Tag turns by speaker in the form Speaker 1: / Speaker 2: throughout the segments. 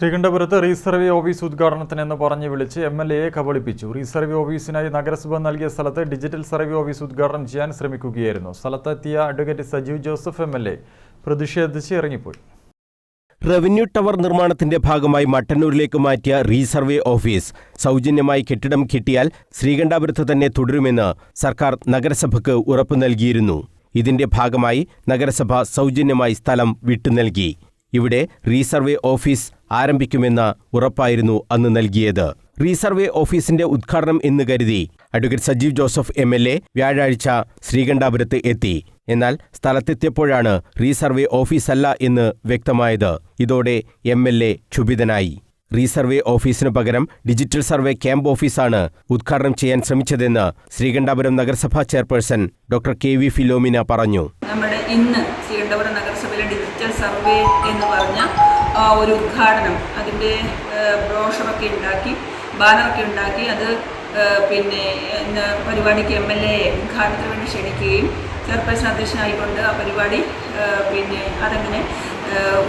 Speaker 1: ശ്രീകണ്ഠപുരത്ത് resurvey office ഉദ്ഘാടനത്തിനെന്ന് പറഞ്ഞ് വിളിച്ച് എം എൽ എയെ കബളിപ്പിച്ചു. റീസർവേ ഓഫീസിനായി നഗരസഭ നൽകിയ സ്ഥലത്ത് ഡിജിറ്റൽ സർവേ ഓഫീസ് ഉദ്ഘാടനം ചെയ്യാൻ ശ്രമിക്കുകയായിരുന്നു. സ്ഥലത്തെത്തിയ advocate Sajeev Joseph M L A പ്രതിഷേധിച്ച് ഇറങ്ങിപ്പോയി.
Speaker 2: റവന്യൂ ടവർ നിർമ്മാണത്തിന്റെ ഭാഗമായി മട്ടന്നൂരിലേക്ക് മാറ്റിയ റീസർവേ ഓഫീസ് സൗജന്യമായി കെട്ടിടം കിട്ടിയാൽ ശ്രീകണ്ഠാപുരത്ത് തന്നെ തുടരുമെന്ന് സർക്കാർ നഗരസഭയ്ക്ക് ഉറപ്പു നൽകിയിരുന്നു. ഇതിന്റെ ഭാഗമായി നഗരസഭ സൗജന്യമായി സ്ഥലം വിട്ടു നൽകി. ഇവിടെ റീസർവേ ഓഫീസ് ആരംഭിക്കുമെന്ന ഉറപ്പായിരുന്നു അന്ന് നൽകിയത്. റീസർവേ ഓഫീസിന്റെ ഉദ്ഘാടനം എന്ന് കരുതി advocate Sajeev Joseph M L A വ്യാഴാഴ്ച ശ്രീകണ്ഠാപുരത്ത് എത്തി. എന്നാൽ സ്ഥലത്തെത്തിയപ്പോഴാണ് റീസർവേ ഓഫീസല്ല എന്ന് വ്യക്തമായത്. ഇതോടെ എം എൽ എ ക്ഷുഭിതനായി. റീസർവേ ഓഫീസിനു പകരം ഡിജിറ്റൽ സർവേ ക്യാമ്പ് ഓഫീസാണ് ഉദ്ഘാടനം ചെയ്യാൻ ശ്രമിച്ചതെന്ന് ശ്രീകണ്ഠാപുരം നഗരസഭാ chairperson doctor K V Philomina പറഞ്ഞു.
Speaker 3: നമ്മുടെ ഇന്ന് ശ്രീകണ്ഠപുരം നഗരസഭയിലെ ഡിജിറ്റൽ സർവേ എന്ന് പറഞ്ഞ ഒരു ഉദ്ഘാടനം അതിന്റെ ബ്രോഷറൊക്കെ ഉണ്ടാക്കി ബാനറൊക്കെ ഉണ്ടാക്കി അത് പിന്നെ പരിപാടിക്ക് എം എൽ എ ഉദ്ഘാടനത്തിന് വേണ്ടി ക്ഷണിക്കുകയും ചെയർപേഴ്സൺ അധ്യക്ഷനായിക്കൊണ്ട് ആ പരിപാടി പിന്നെ അതങ്ങനെ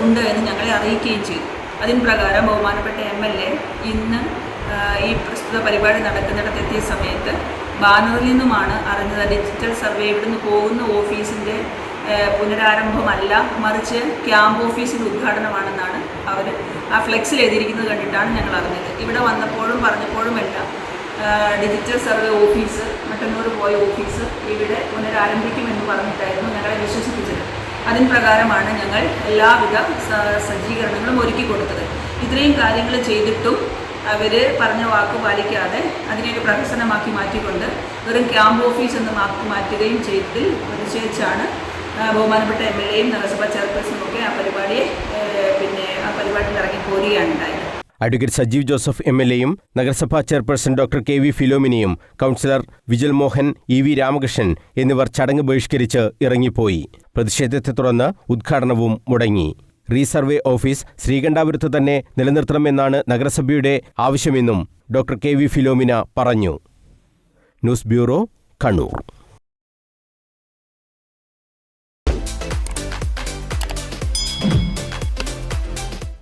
Speaker 3: ഉണ്ട് എന്ന് ഞങ്ങളെ അറിയിക്കുകയും ചെയ്തു. അതിന് പ്രകാരം ബഹുമാനപ്പെട്ട എം എൽ എ ഇന്ന് ഈ പ്രസ്തുത പരിപാടി നടക്കുന്നിടത്തെത്തിയ സമയത്ത് ബാനറിൽ നിന്നുമാണ് അറിഞ്ഞത്. ഡിജിറ്റൽ സർവേ ഇവിടുന്ന് പോകുന്ന ഓഫീസിന്റെ പുനരാരംഭമല്ല മറിച്ച് ക്യാമ്പ് ഓഫീസിന്റെ ഉദ്ഘാടനമാണെന്നാണ് അവർ ആ ഫ്ലെക്സിൽ എഴുതിയിരിക്കുന്നത് കണ്ടിട്ടാണ് ഞങ്ങൾ അറിഞ്ഞത്. ഇവിടെ വന്നപ്പോഴും പറഞ്ഞപ്പോഴുമെല്ലാം ഡിജിറ്റൽ സർവേ ഓഫീസ് മട്ടന്നൂർ പോയ ഓഫീസ് ഇവിടെ പുനരാരംഭിക്കുമെന്ന് പറഞ്ഞിട്ടായിരുന്നു ഞങ്ങളെ വിശ്വസിപ്പിച്ചത്. അതിന് പ്രകാരമാണ് ഞങ്ങൾ എല്ലാവിധ സജ്ജീകരണങ്ങളും ഒരുക്കി കൊടുത്തത്. ഇത്രയും കാര്യങ്ങൾ ചെയ്തിട്ടും അവർ പറഞ്ഞ വാക്ക് പാലിക്കാതെ അതിനൊരു പ്രഹസനമാക്കി മാറ്റിക്കൊണ്ട് വെറും ക്യാമ്പ് ഓഫീസ് എന്ന് മാക്കി മാറ്റുകയും ചെയ്തതിൽ പ്രതിഷേധിച്ചാണ് ബഹുമാനപ്പെട്ട എം എൽ എയും നഗരസഭാ ചെയർപേഴ്സണും ഒക്കെ ആ പരിപാടിയെ പിന്നെ ആ പരിപാടിയിൽ ഇറങ്ങി പോരുകയാണ് ഉണ്ടായത്.
Speaker 2: Advocate Sajeev Joseph M L എയും നഗരസഭാ chairperson doctor K V ഫിലോമിനിയും councillor Vijal Mohan E V Ramakrishnan എന്നിവർ ചടങ്ങ് ബഹിഷ്കരിച്ച് ഇറങ്ങിപ്പോയി. പ്രതിഷേധത്തെ തുടർന്ന് ഉദ്ഘാടനവും മുടങ്ങി. റീസർവേ ഓഫീസ് ശ്രീകണ്ഠാപുരത്ത് തന്നെ നിലനിർത്തണമെന്നാണ് നഗരസഭയുടെ ആവശ്യമെന്നും ഡോക്ടർ കെ വി ഫിലോമിന പറഞ്ഞു. News bureau Kannur.